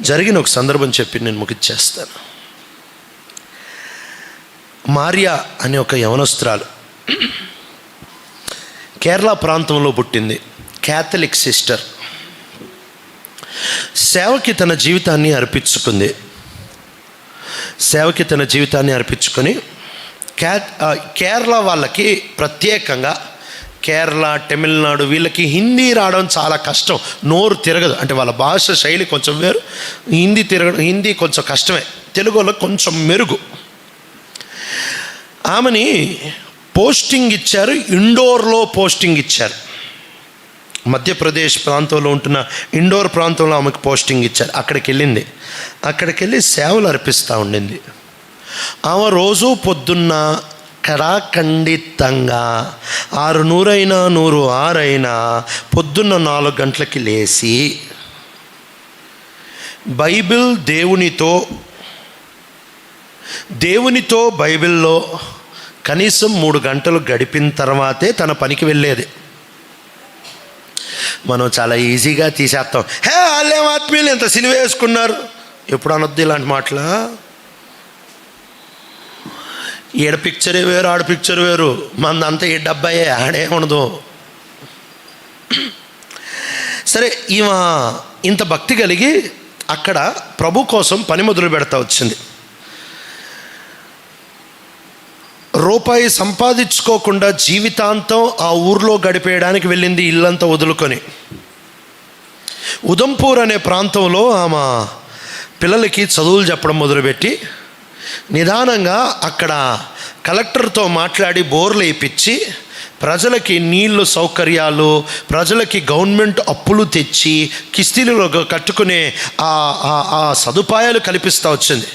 జరిగిన ఒక సందర్భం చెప్పి నేను ముగిచ్చేస్తాను మారియా అనే ఒక యవనస్త్రాలు కేరళ ప్రాంతంలో పుట్టింది. Catholic sister. సేవకి తన జీవితాన్ని అర్పించుకుంది. సేవకి తన జీవితాన్ని అర్పించుకొని క్యా కేరళ వాళ్ళకి ప్రత్యేకంగా కేరళ తమిళనాడు వీళ్ళకి హిందీ రావడం చాలా కష్టం. నోరు తిరగదు. అంటే వాళ్ళ భాష శైలి కొంచెం వేరు. హిందీ తిరగడం హిందీ కొంచెం కష్టమే. తెలుగులో కొంచెం మెరుగు. ఆమెని పోస్టింగ్ ఇచ్చారు. ఇండోర్లో పోస్టింగ్ ఇచ్చారు. మధ్యప్రదేశ్ ప్రాంతంలో ఉంటున్న ఇండోర్ ప్రాంతంలో ఆమెకు పోస్టింగ్ ఇచ్చారు. అక్కడికి వెళ్ళింది. అక్కడికి వెళ్ళి సేవలు అర్పిస్తూ ఉండింది. ఆమె రోజు పొద్దున్న కరాఖండితంగా ఆరు నూరైనా నూరు ఆరైనా పొద్దున్న నాలుగు గంటలకి లేచి బైబిల్ దేవునితో దేవునితో బైబిల్లో కనీసం మూడు గంటలు గడిపిన తర్వాతే తన పనికి వెళ్ళేది. మనం చాలా ఈజీగా తీసేస్తాం. హే వాళ్ళేం ఆత్మీయులు ఎంత సిలువ వేసుకున్నారు? ఎప్పుడు అనొద్దు ఇలాంటి మాటలా? ఈడ పిక్చరే వేరు ఆడ పిక్చర్ వేరు. మందంతా ఈ డబ్బాయే ఆడే ఉండదు. సరే ఈమె ఇంత భక్తి కలిగి అక్కడ ప్రభు కోసం పని మొదలు పెడతా వచ్చింది. రూపాయి సంపాదించుకోకుండా జీవితాంతం ఆ ఊర్లో గడిపేయడానికి వెళ్ళింది ఇల్లంతా వదులుకొని. ఉదంపూర్ అనే ప్రాంతంలో ఆమె పిల్లలకి చదువులు చెప్పడం మొదలుపెట్టి నిదానంగా అక్కడ కలెక్టర్తో మాట్లాడి బోర్లు వేయించి ప్రజలకి నీళ్ళు సౌకర్యాలు ప్రజలకి గవర్నమెంట్ అప్పులు తెచ్చి కిస్తీలు కట్టుకునే ఆ ఆ- ఆ సదుపాయాలు కల్పిస్తూ వచ్చింది.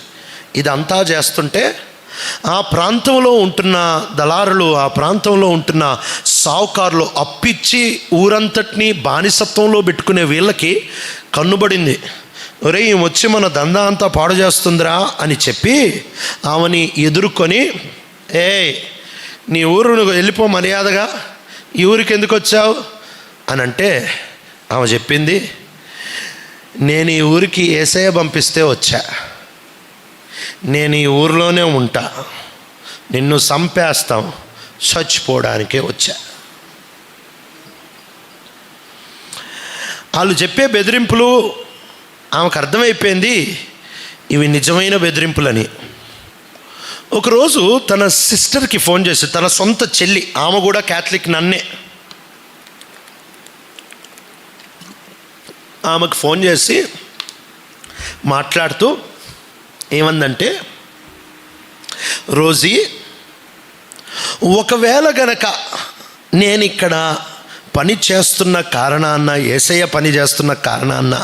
ఇదంతా చేస్తుంటే ఆ ప్రాంతంలో ఉంటున్న దళారులు ఆ ప్రాంతంలో ఉంటున్న సావుకారులు అప్పిచ్చి ఊరంతటినీ బానిసత్వంలో పెట్టుకునే వీళ్ళకి కన్నుబడింది. ఒరే వచ్చి మన దందా అంతా పాడు చేస్తుందిరా అని చెప్పి ఆమెని ఎదుర్కొని ఏ నీ ఊరు నువ్వు వెళ్ళిపో మర్యాదగా ఈ ఊరికి ఎందుకు వచ్చావు? అని అంటే ఆమె చెప్పింది నేను ఈ ఊరికి ఏసయ పంపిస్తే వచ్చా. నేను ఈ ఊరిలోనే ఉంటా. నిన్ను చంపేస్తాం చచ్చిపోవడానికే వచ్చా. వాళ్ళు చెప్పే బెదిరింపులు ఆమెకు అర్థమైపోయింది ఇవి నిజమైన బెదిరింపులని. ఒకరోజు తన సిస్టర్కి ఫోన్ చేసి తన సొంత చెల్లి ఆమె కూడా క్యాథలిక్ నన్నే. ఆమెకు ఫోన్ చేసి మాట్లాడుతూ ఏమందంటే రోజీ ఒకవేళ గనక నేను ఇక్కడ పని చేస్తున్న కారణాన్న ఏసయ్య పని చేస్తున్న కారణాన్న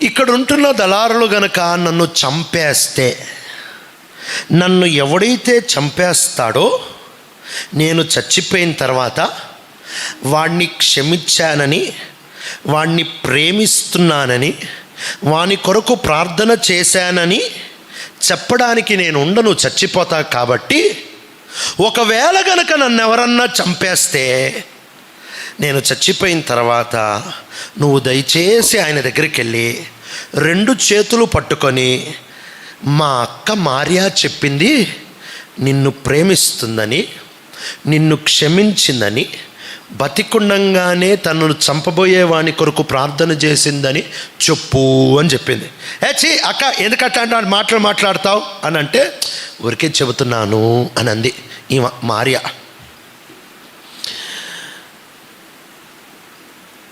ఇక్కడ ఉంటున్న దళారులు గనక నన్ను చంపేస్తే నన్ను ఎవడైతే చంపేస్తాడో నేను చచ్చిపోయిన తర్వాత వాణ్ణి క్షమించానని వాణ్ణి ప్రేమిస్తున్నానని వాని కొరకు ప్రార్థన చేశానని చెప్పడానికి నేను ఉండను చచ్చిపోతా కాబట్టి ఒకవేళ గనక నన్ను ఎవరన్నా చంపేస్తే నేను చచ్చిపోయిన తర్వాత నువ్వు దయచేసి ఆయన దగ్గరికి వెళ్ళి రెండు చేతులు పట్టుకొని మా అక్క మారియా చెప్పింది నిన్ను ప్రేమిస్తుందని నిన్ను క్షమించిందని బతికుండంగానే తనను చంపబోయేవాని కొరకు ప్రార్థన చేసిందని చెప్పు అని చెప్పింది. ఏ అక్క ఎందుకు అంటే మాటలు మాట్లాడతావు? అని అంటే ఊరికే చెబుతున్నాను అని అంది ఈ మారియా.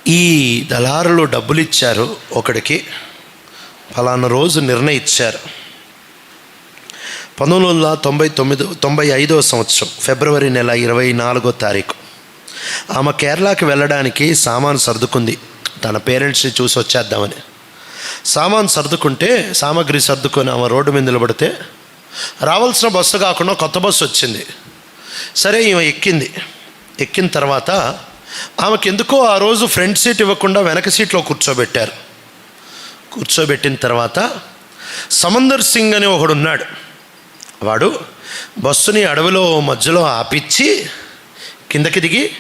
ఈ దళారులు డబ్బులు ఇచ్చారు ఒకడికి. ఫలానా రోజు నిర్ణయించారు పంతొమ్మిది వందల తొంభై తొమ్మిది తొంభై ఐదవ సంవత్సరం ఫిబ్రవరి నెల ఇరవై నాలుగో తారీఖు. ఆమె కేరళకి వెళ్ళడానికి సామాన్ సర్దుకుంది. తన పేరెంట్స్ని చూసి వచ్చేద్దామని. సామాన్ సర్దుకుంటే సామాగ్రి సర్దుకొని ఆమె రోడ్డు మీద నిలబడితే రావాల్సిన బస్సు కాకుండా కొత్త బస్సు వచ్చింది. సరే ఈమె ఎక్కింది. ఎక్కిన తర్వాత ఆమెకి ఎందుకో ఆ రోజు ఫ్రంట్ సీట్ ఇవ్వకుండా వెనక సీట్లో కూర్చోబెట్టారు. కూర్చోబెట్టిన తర్వాత సమందర్ సింగ్ అని ఒకడు ఉన్నాడు వాడు బస్సుని అడవిలో మధ్యలో ఆపిచ్చి కిందకి దిగి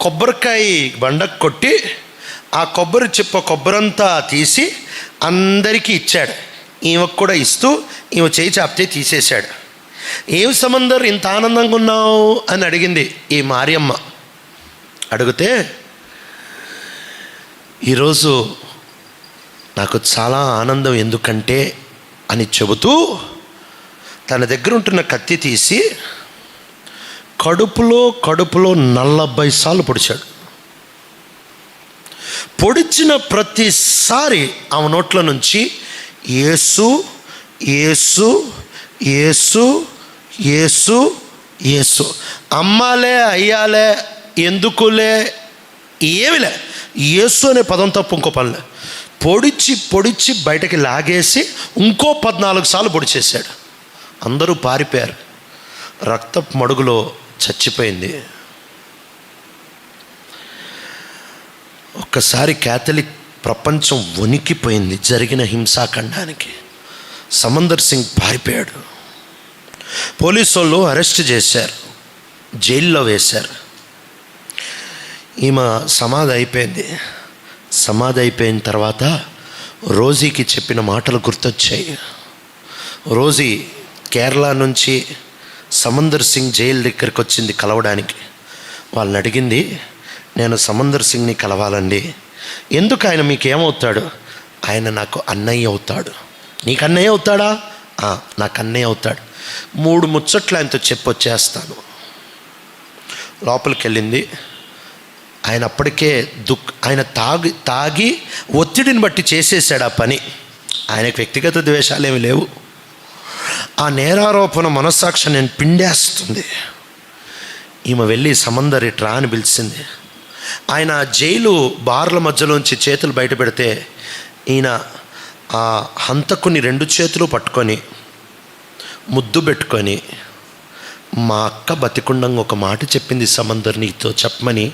కొబ్బరికాయ బండకు కొట్టి ఆ కొబ్బరి చిప్ప కొబ్బరంతా తీసి అందరికీ ఇచ్చాడు. ఈమెకు కూడా ఇస్తూ ఈమె చేయి చాపితే తీసేశాడు. ఏం సమందర్ ఇంత ఆనందంగా ఉన్నావు? అని అడిగింది ఈ మారియమ్మ. అడిగితే ఈరోజు నాకు చాలా ఆనందం ఎందుకంటే అని చెబుతూ తన దగ్గర ఉంటున్న కత్తి తీసి కడుపులో కడుపులో నలభై సార్లు పొడిచాడు. పొడిచిన ప్రతిసారి ఆమె నోట్ల నుంచి ఏసు ఏసు ఏసు ఏసు ఏసు అమ్మాలే అయ్యాలే ఎందుకులే? ఏమిలే? యేసు అనే పదం తప్ప ఇంకో పనిలే. పొడిచి పొడిచి బయటకి లాగేసి ఇంకో పద్నాలుగు సార్లు పొడిచేశాడు అందరూ పారిపోయారు. రక్తపు మడుగులో చచ్చిపోయింది. ఒక్కసారి క్యాథలిక్ ప్రపంచం వణికిపోయింది జరిగిన హింసాఖండానికి సమందర్ సింగ్ పారిపోయాడు. పోలీసు వాళ్ళు అరెస్ట్ చేశారు. జైల్లో వేశారు. ఈమె సమాధి అయిపోయింది. సమాధి అయిపోయిన తర్వాత రోజీకి చెప్పిన మాటలు గుర్తొచ్చాయి. రోజీ కేరళ నుంచి సమందర్ సింగ్ జైలు దగ్గరికి వచ్చింది కలవడానికి. వాళ్ళని అడిగింది నేను సమందర్ సింగ్ని కలవాలండి. ఎందుకు ఆయన మీకు ఏమవుతాడు ఆయన నాకు అన్నయ్య అవుతాడు. నీకు అన్నయ్య అవుతాడా? నాకు అన్నయ్య అవుతాడు. మూడు ముచ్చట్లు ఆయనతో చెప్పొచ్చేస్తాను. లోపలికి వెళ్ళింది ఆయన అప్పటికే దుఃఖ ఆయన తాగి తాగి ఒత్తిడిని బట్టి చేసేసాడు ఆ పని. ఆయనకు వ్యక్తిగత ద్వేషాలు ఏమి లేవు. ఆ నేరారోపణ మనస్సాక్షి నేను పిండేస్తుంది. ఈమె వెళ్ళి సమందరి ట్రా అని పిలిచింది. ఆయన జైలు బార్ల మధ్యలోంచి చేతులు బయట పెడితే ఈయన ఆ హంతకుని రెండు చేతులు పట్టుకొని ముద్దు పెట్టుకొని మా అక్క బతికుండంగా ఒక మాట చెప్పింది సమందర్ నీతో చెప్పమని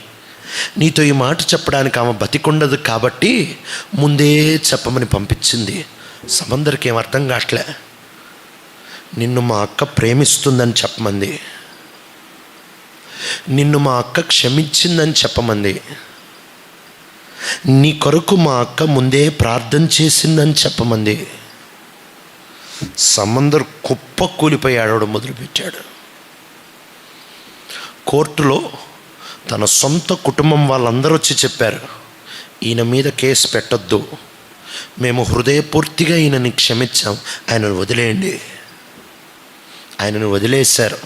నీతో ఈ మాట చెప్పడానికి ఆమె బతికుండదు కాబట్టి ముందే చెప్పమని పంపించింది. సమందరికి ఏం అర్థం కావట్లే. నిన్ను మా అక్క ప్రేమిస్తుందని చెప్పమంది. నిన్ను మా అక్క క్షమించిందని చెప్పమంది. నీ కొరకు మా అక్క ముందే ప్రార్థన చేసిందని చెప్పమంది. సమందర్ కుప్ప కూలిపోయి ఆడవడం మొదలుపెట్టాడు. కోర్టులో తన సొంత కుటుంబం వాళ్ళందరూ వచ్చి చెప్పారు ఈయన మీద కేసు పెట్టొద్దు. మేము హృదయపూర్తిగా ఈయనని క్షమించాం. ఆయనను వదిలేయండి. ఆయనను వదిలేశారు.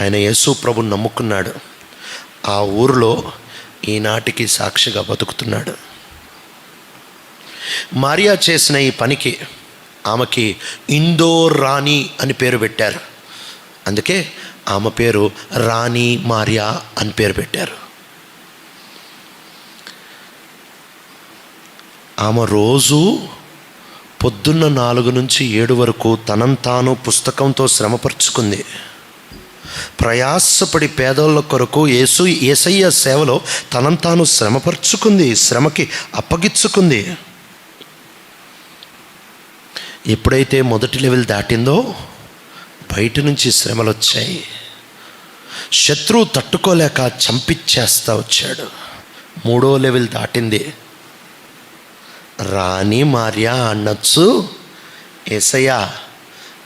ఆయన యేసు ప్రభు నమ్ముకున్నాడు. ఆ ఊరిలో ఈనాటికి సాక్షిగా బతుకుతున్నాడు. మారియా చేసిన ఈ పనికి ఆమెకి ఇందోర్ రాణి అని పేరు పెట్టారు. అందుకే ఆమె పేరు రాణి మారియా అని పేరు పెట్టారు. ఆమె రోజు పొద్దున్న నాలుగు నుంచి ఏడు వరకు తనంతాను పుస్తకంతో శ్రమపరుచుకుంది. ప్రయాసపడి పేదోళ్ళ కొరకు యేసు ఏసయ్య సేవలో తనంతాను శ్రమపరుచుకుంది శ్రమకి అప్పగించుకుంది. ఎప్పుడైతే మొదటి లెవెల్ దాటిందో బయట నుంచి శ్రమలు వచ్చాయి శత్రువు తట్టుకోలేక చంపిచ్చేస్తా వచ్చాడు. మూడో లెవెల్ దాటింది. రాణి మార్యా అనొచ్చు ఏసయ్య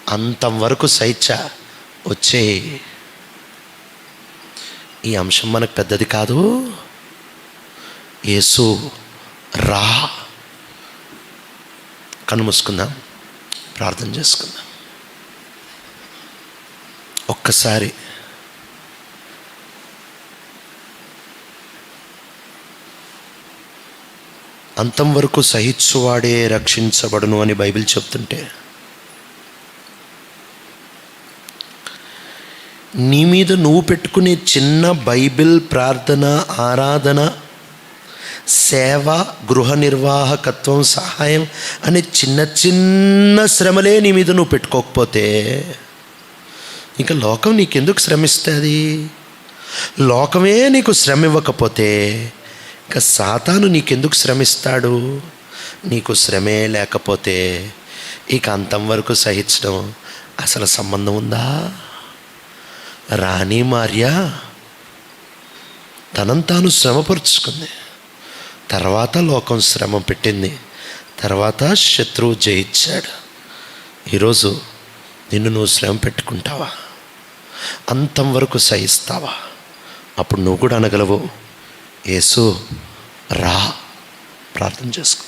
అంతం వరకు సైచ్చ వచ్చే. ఈ అంశం మనకు పెద్దది కాదు. యేసు రా. కన్ను మూసుకుందాం ప్రార్థన చేసుకుందాం. ఒక్కసారి. అంతం వరకు సహించువాడే రక్షించబడును అని బైబిల్ చెప్తుంటే నీ మీద నువ్వు పెట్టుకునే చిన్న బైబిల్ ప్రార్థన ఆరాధన సేవ గృహ నిర్వాహకత్వం సహాయం అనే చిన్న చిన్న శ్రమలే నీ మీద నువ్వు పెట్టుకోకపోతే ఇంకా లోకం నీకెందుకు శ్రమిస్తుంది? లోకమే నీకు శ్రమ ఇవ్వకపోతే ఇంకా సాతాను నీకెందుకు శ్రమిస్తాడు? నీకు శ్రమే లేకపోతే ఇక అంతం వరకు సహించడం అసలు సంబంధం ఉందా? రాణి మార్య తనంతాను శ్రమపరుచుకుంది. తర్వాత లోకం శ్రమ పెట్టింది. తర్వాత శత్రువు జయించాడు. ఈరోజు నిన్ను నువ్వు శ్రమ పెట్టుకుంటావా అంతం వరకు సహిస్తావా? అప్పుడు నువ్వు కూడా అనగలవు. యేసు రా ప్రార్థన చేసుకో